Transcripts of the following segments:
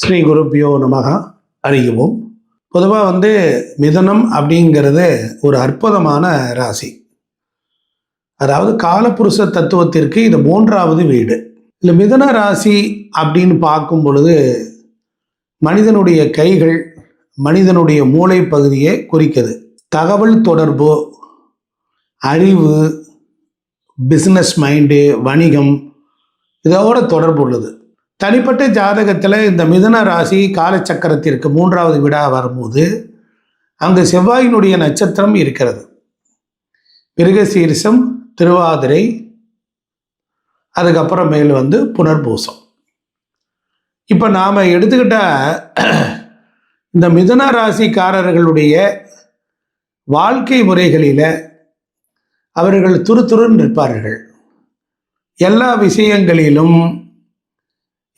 ஸ்ரீ குருப்பியோ நமக. அறியவும். பொதுவாக வந்து மிதனம் அப்படிங்கிறது ஒரு அற்புதமான ராசி. அதாவது காலப்புருஷ தத்துவத்திற்கு இது மூன்றாவது வீடு. இல்லை மிதன ராசி அப்படின்னு பார்க்கும் பொழுது மனிதனுடைய கைகள் மனிதனுடைய மூளை பகுதியை குறிக்குது. தகவல் தொடர்பு அறிவு பிஸ்னஸ் மைண்டு வணிகம் இதோட தொடர்பு உள்ளது. தனிப்பட்ட ஜாதகத்தில் இந்த மிதன ராசி காலச்சக்கரத்திற்கு மூன்றாவது விடா வரும்போது அங்கு செவ்வாயினுடைய நட்சத்திரம் இருக்கிறது. மிருகசீரிசம் திருவாதிரை அதுக்கப்புறம் வந்து புனர்பூசம். இப்போ நாம் எடுத்துக்கிட்ட இந்த மிதன ராசிக்காரர்களுடைய வாழ்க்கை முறைகளில் அவர்கள் துருத்துருன்னு இருப்பார்கள் எல்லா விஷயங்களிலும்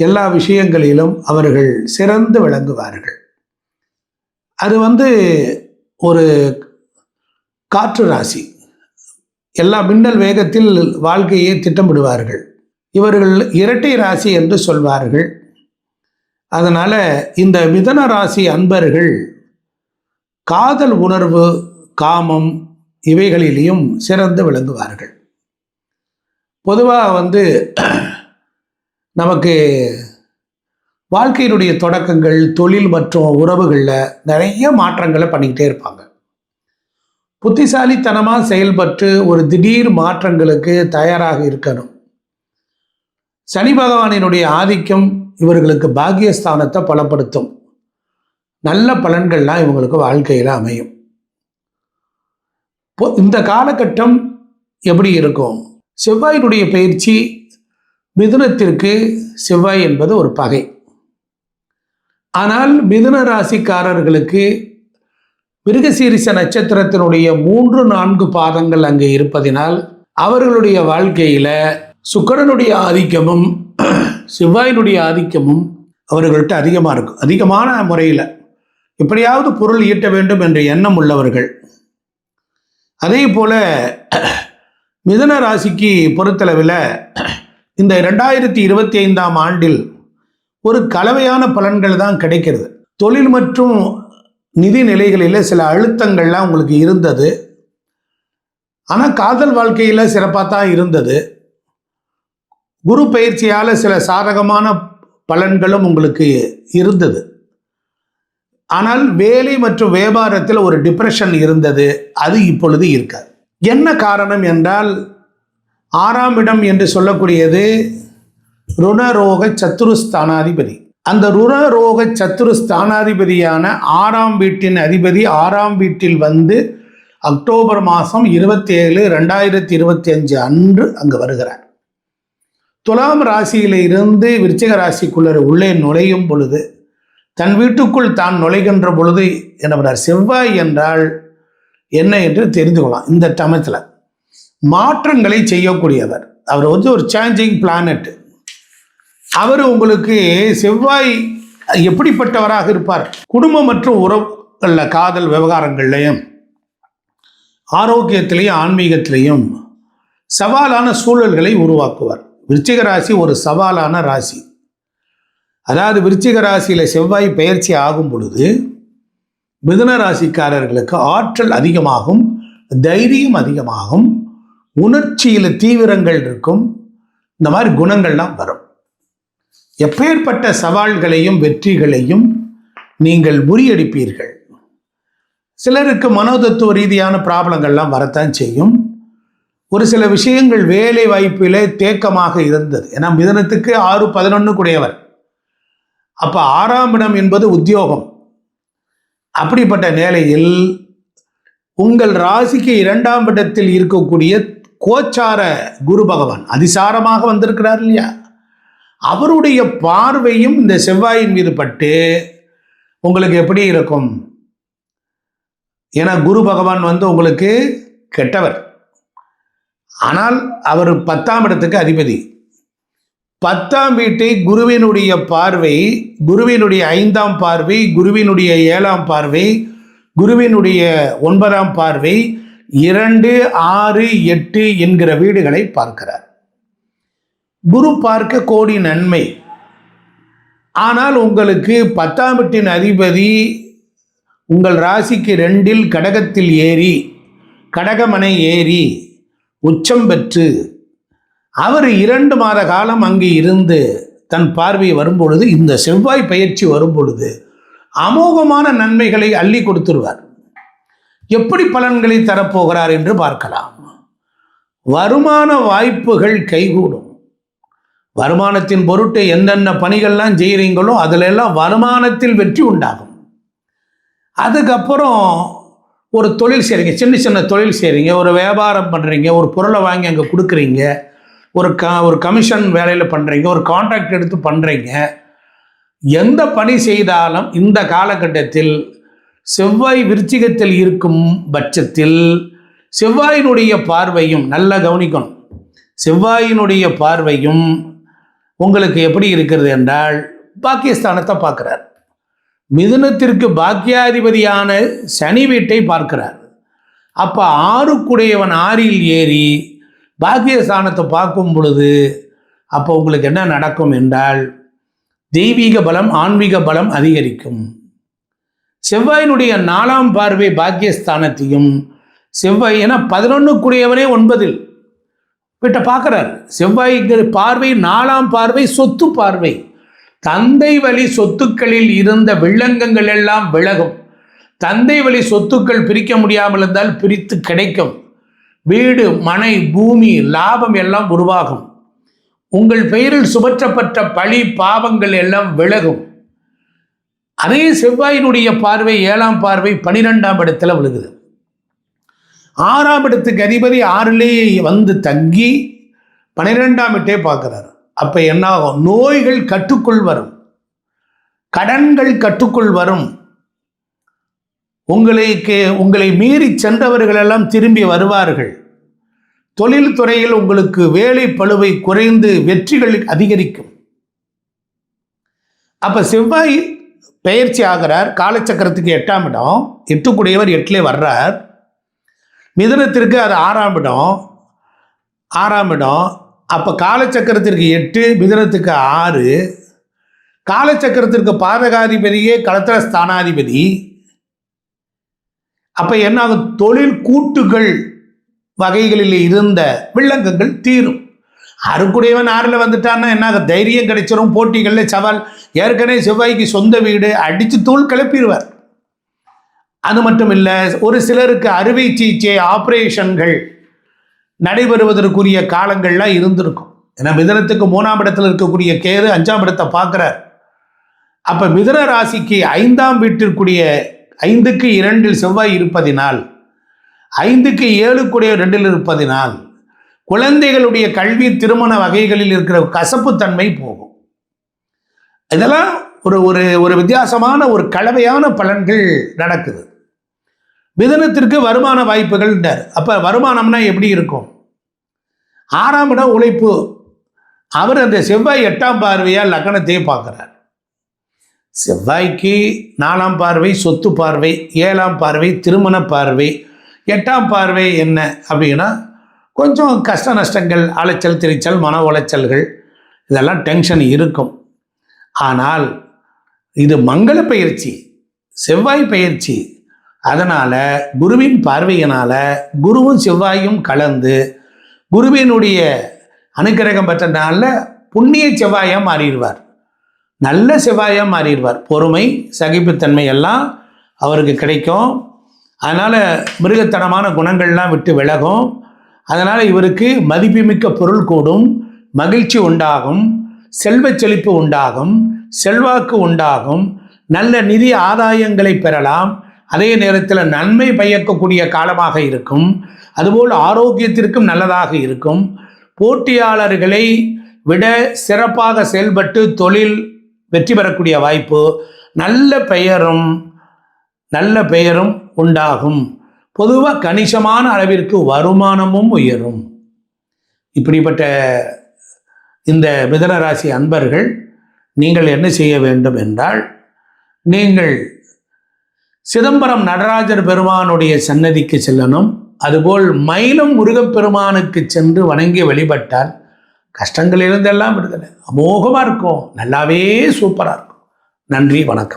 எல்லா விஷயங்களிலும் அவர்கள் சிறந்து விளங்குவார்கள். அது வந்து ஒரு காற்று ராசி. எல்லா மின்னல் வேகத்தில் வாழ்க்கையை திட்டமிடுவார்கள். இவர்கள் இரட்டை ராசி என்று சொல்வார்கள். அதனால் இந்த மிதன ராசி அன்பர்கள் காதல் உணர்வு காமம் இவைகளிலேயும் சிறந்து விளங்குவார்கள். பொதுவாக வந்து நமக்கு வாழ்க்கையினுடைய தொடக்கங்கள் தொழில் மற்றும் உறவுகளில் நிறைய மாற்றங்களை பண்ணிக்கிட்டே இருப்பாங்க. புத்திசாலித்தனமாக செயல்பட்டு ஒரு திடீர் மாற்றங்களுக்கு தயாராக இருக்கணும். சனி பகவானினுடைய ஆதிக்கம் இவர்களுக்கு பாக்கியஸ்தானத்தை பலப்படுத்தும். நல்ல பலன்கள்லாம் இவங்களுக்கு வாழ்க்கையில் அமையும். இந்த காலகட்டம் எப்படி இருக்கும்? செவ்வாயினுடைய பயிற்சி மிதுனத்திற்கு செவ்வாய் என்பது ஒரு பகை. ஆனால் மிதுன ராசிக்காரர்களுக்கு மிருகசீரிச நட்சத்திரத்தினுடைய மூன்று நான்கு பாதங்கள் அங்கே இருப்பதினால் அவர்களுடைய வாழ்க்கையில சுக்கரனுடைய ஆதிக்கமும் செவ்வாயினுடைய ஆதிக்கமும் அவர்கள்ட்ட அதிகமாக இருக்கும். அதிகமான முறையில் எப்படியாவது பொருள் ஈட்ட வேண்டும் என்ற எண்ணம் உள்ளவர்கள். அதே போல மிதுன ராசிக்கு பொறுத்தளவில் இந்த ரெண்டாயிரத்தி இருபத்தி ஐந்தாம் ஆண்டில் ஒரு கலவையான பலன்கள் தான் கிடைக்கிறது. தொழில் மற்றும் நிதி நிலைகளில் சில அழுத்தங்கள்லாம் உங்களுக்கு இருந்தது. ஆனால் காதல் வாழ்க்கையில் சிறப்பாக தான் இருந்தது. குரு பயிற்சியால் சில சாதகமான பலன்களும் உங்களுக்கு இருந்தது. ஆனால் வேலை மற்றும் வியாபாரத்தில் ஒரு டிப்ரெஷன் இருந்தது. அது இப்பொழுது இருக்காது. என்ன காரணம் என்றால் ஆறாம் இடம் என்று சொல்லக்கூடியது ருணரோக சத்துருஸ்தானாதிபதி. அந்த ருணரோக சத்துருஸ்தானாதிபதியான ஆறாம் வீட்டின் அதிபதி ஆறாம் வீட்டில் வந்து அக்டோபர் மாதம் இருபத்தி ஏழு ரெண்டாயிரத்தி இருபத்தி அஞ்சு அன்று அங்கு வருகிறார். துலாம் ராசியில இருந்து விருச்சிக ராசிக்குள்ளர் உள்ளே நுழையும் பொழுது தன் வீட்டுக்குள் தான் நுழைகின்ற பொழுது என்ன செவ்வாய் என்றால் என்ன என்று தெரிந்து கொள்ளலாம். இந்த டமத்தில் மாற்றங்களை செய்யக்கூடியவர். அவர் வந்து ஒரு சேஞ்சிங் பிளானட் அவர் உங்களுக்கு செவ்வாய் எப்படிப்பட்டவராக இருப்பார்? குடும்பம் மற்றும் உறவுகளில் காதல் விவகாரங்கள்லையும் ஆரோக்கியத்திலையும் ஆன்மீகத்திலையும் சவாலான சூழல்களை உருவாக்குவார். விருச்சிக ராசி ஒரு சவாலான ராசி. அதாவது விருச்சிக ராசியில் செவ்வாய் பயிற்சி ஆகும் பொழுது மிதுன ராசிக்காரர்களுக்கு ஆற்றல் அதிகமாகும் தைரியம் அதிகமாகும் உணர்ச்சியில் தீவிரங்கள் இருக்கும். இந்த மாதிரி குணங்கள்லாம் வரும். எப்பேற்பட்ட சவால்களையும் வெற்றிகளையும் நீங்கள் முறியடிப்பீர்கள். சிலருக்கு மனோதத்துவ ரீதியான ப்ராப்ளங்கள்லாம் வரத்தான் செய்யும். ஒரு சில விஷயங்கள் வேலை வாய்ப்பிலே தேக்கமாக இருந்தது. ஏன்னா மிதனத்துக்கு ஆறு பதினொன்று கூடியவர் அப்போ ஆறாம் இடம் என்பது உத்தியோகம். அப்படிப்பட்ட நிலையில் உங்கள் ராசிக்கு இரண்டாம் இடத்தில் இருக்கக்கூடிய கோச்சார குரு பகவான் அதிசாரமாக வந்திருக்கிறார் இல்லையா? அவருடைய பார்வையும் இந்த செவ்வாயின் மீது பட்டு உங்களுக்கு எப்படி இருக்கும்? ஏன்னா குரு பகவான் வந்து உங்களுக்கு கெட்டவர். ஆனால் அவர் பத்தாம் இடத்துக்கு அதிபதி. பத்தாம் வீட்டை குருவினுடைய பார்வை குருவினுடைய ஐந்தாம் பார்வை குருவினுடைய ஏழாம் பார்வை குருவினுடைய ஒன்பதாம் பார்வை இரண்டு ஆறு எட்டு என்கிற வீடுகளை பார்க்கிறார். குரு பார்க்க கோடி நன்மை. ஆனால் உங்களுக்கு பத்தாம் வீட்டின் அதிபதி உங்கள் ராசிக்கு ரெண்டில் கடகத்தில் ஏறி கடகமனை ஏறி உச்சம் பெற்று அவர் இரண்டு மாத காலம் அங்கே இருந்து தன் பார்வை வரும்பொழுது இந்த செவ்வாய் பயிற்சி வரும்பொழுது அமோகமான நன்மைகளை அள்ளி கொடுத்துருவார். எப்படி பலன்களை தரப்போகிறார் என்று பார்க்கலாம். வருமான வாய்ப்புகள் கைகூடும். வருமானத்தின் பொருட்டு என்னென்ன பணிகள்லாம் செய்கிறீங்களோ அதில் எல்லாம் வருமானத்தில் வெற்றி உண்டாகும். அதுக்கப்புறம் ஒரு தொழில் செய்கிறீங்க சின்ன சின்ன தொழில் செய்கிறீங்க ஒரு வியாபாரம் பண்ணுறீங்க ஒரு பொருளை வாங்கி அங்கே கொடுக்குறீங்க ஒரு க ஒரு கமிஷன் வேலையில் பண்ணுறீங்க ஒரு கான்ட்ராக்ட் எடுத்து பண்ணுறீங்க எந்த பணி செய்தாலும் இந்த காலகட்டத்தில் செவ்வாய் விருச்சிகத்தில் இருக்கும் பட்சத்தில் செவ்வாயினுடைய பார்வையும் நல்லா கவனிக்கணும். செவ்வாயினுடைய பார்வையும் உங்களுக்கு எப்படி இருக்கிறது என்றால் பாக்கியஸ்தானத்தை பார்க்குறார். மிதுனத்திற்கு பாக்கியாதிபதியான சனி வீட்டை பார்க்கிறார். அப்போ ஆறுக்குடையவன் ஆறில் ஏறி பாக்கியஸ்தானத்தை பார்க்கும் பொழுது அப்போ உங்களுக்கு என்ன நடக்கும் என்றால் தெய்வீக பலம் ஆன்மீக பலம் அதிகரிக்கும். செவ்வாயினுடைய நாலாம் பார்வை பாக்கியஸ்தானத்தையும் செவ்வாய் ஏன்னா பதினொன்றுக்குரியவனே ஒன்பதில். கிட்ட பார்க்குறார். செவ்வாய்ங்கிற பார்வை நாலாம் பார்வை சொத்து பார்வை. தந்தை வழி சொத்துக்களில் இருந்த வில்லங்கங்கள் எல்லாம் விலகும். தந்தை வழி சொத்துக்கள் பிரிக்க முடியாமல் இருந்தால் பிரித்து கிடைக்கும். வீடு மனை பூமி லாபம் எல்லாம் உருவாகும். உங்கள் பெயரில் சுபற்றப்பட்ட பழி பாவங்கள் எல்லாம் விலகும். அதே செவ்வாயினுடைய பார்வை ஏழாம் பார்வை பனிரெண்டாம் இடத்துல விழுகுது. ஆறாம் இடத்துக்கு அதிபதி ஆறிலேயே வந்து தங்கி பனிரெண்டாம் இடத்தை பார்க்குறாரு. அப்போ என்ன ஆகும் நோய்கள் கட்டுக்குள் வரும். கடன்கள் கட்டுக்குள் வரும். உங்களுக்கு உங்களை மீறி சென்றவர்கள் எல்லாம் திரும்பி வருவார்கள். தொழில் துறையில் உங்களுக்கு வேலை பழுவை குறைந்து வெற்றிகள் அதிகரிக்கும். அப்போ செவ்வாய் பெயர்ச்சி ஆகிறார். காலச்சக்கரத்துக்கு எட்டாம் இடம். எட்டுக்குடையவர் எட்டிலே வர்றார். மிதனத்திற்கு அது ஆறாம் இடம். ஆறாம் இடம். அப்போ காலச்சக்கரத்திற்கு எட்டு மிதனத்துக்கு ஆறு. காலச்சக்கரத்திற்கு பாதகாதிபதியே களத்திர ஸ்தானாதிபதி அப்போ என்ன தொழில் கூட்டுகள் வகைகளில் இருந்த வில்லங்கங்கள் தீரும். அருக்குடையவன் ஆறில் வந்துட்டான்னா என்ன தைரியம் கிடைச்சிரும் போட்டிகளில் சவால். ஏற்கனவே செவ்வாய்க்கு சொந்த வீடு அடித்து தூள் கிளப்பிடுவார். அது மட்டும் இல்லை ஒரு சிலருக்கு அறுவை சிகிச்சை ஆப்ரேஷன்கள் நடைபெறுவதற்குரிய காலங்கள்லாம் இருந்திருக்கும். ஏன்னா மிதனத்துக்கு மூணாம் இடத்துல இருக்கக்கூடிய கேது அஞ்சாம் இடத்தை பார்க்குறார். அப்போ மிதன ராசிக்கு ஐந்தாம் வீட்டிற்குரிய ஐந்துக்கு இரண்டில் செவ்வாய் இருப்பதினால் ஐந்துக்கு ஏழுக்குடைய ரெண்டில் இருப்பதினால் குழந்தைகளுடைய கல்வி திருமண வகைகளில் இருக்கிற கசப்புத்தன்மை போகும். இதெல்லாம் ஒரு ஒரு ஒரு வித்தியாசமான ஒரு கலவையான பலன்கள் நடக்குது. மிதனத்திற்கு வருமான வாய்ப்புகள் அப்போ வருமானம்னா எப்படி இருக்கும்? ஆறாம் இடம் உழைப்பு. அவர் அந்த செவ்வாய் எட்டாம் பார்வையால் லக்னத்தையே பார்க்குறார். செவ்வாய்க்கு நாலாம் பார்வை சொத்து பார்வை ஏழாம் பார்வை திருமண பார்வை எட்டாம் பார்வை என்ன அப்படின்னா கொஞ்சம் கஷ்ட நஷ்டங்கள் அலைச்சல் திரிச்சல் மன உளைச்சல்கள் இதெல்லாம் டென்ஷன் இருக்கும். ஆனால் இது மங்கள பயிற்சி செவ்வாய் பயிற்சி. அதனால் குருவின் பார்வையினால் குருவும் செவ்வாயும் கலந்து குருவினுடைய அனுக்கிரகம் பெற்ற நாளில் புண்ணிய செவ்வாயாக மாறிடுவார். நல்ல செவ்வாயாக மாறிடுவார். பொறுமை சகிப்புத்தன்மை எல்லாம் அவருக்கு கிடைக்கும். அதனால் மிருகத்தனமான குணங்கள்லாம் விட்டு விலகும். அதனால் இவருக்கு மதிப்புமிக்க பொருள் கூடும் மகிழ்ச்சி உண்டாகும் செல்வச் செழிப்பு உண்டாகும் செல்வாக்கு உண்டாகும் நல்ல நிதி ஆதாயங்களை பெறலாம். அதே நேரத்தில் நன்மை பயக்கக்கூடிய காலமாக இருக்கும். அதுபோல் ஆரோக்கியத்திற்கும் நல்லதாக இருக்கும். போட்டியாளர்களை விட சிறப்பாக செயல்பட்டு தொழில் வெற்றி பெறக்கூடிய வாய்ப்பு நல்ல பெயரும் நல்ல பெயரும் உண்டாகும். பொதுவாக கணிசமான அளவிற்கு வருமானமும் உயரும். இப்படிப்பட்ட இந்த மிதன ராசி அன்பர்கள் நீங்கள் என்ன செய்ய வேண்டும் என்றால் நீங்கள் சிதம்பரம் நடராஜர் பெருமானுடைய சன்னதிக்கு செல்லணும். அதுபோல் மயிலும் முருகப்பெருமானுக்கு சென்று வணங்கி வழிபட்டால் கஷ்டங்களிலிருந்தெல்லாம் விடுதலை. அமோகமாக இருக்கும். நல்லாவே சூப்பராக இருக்கும். நன்றி வணக்கம்.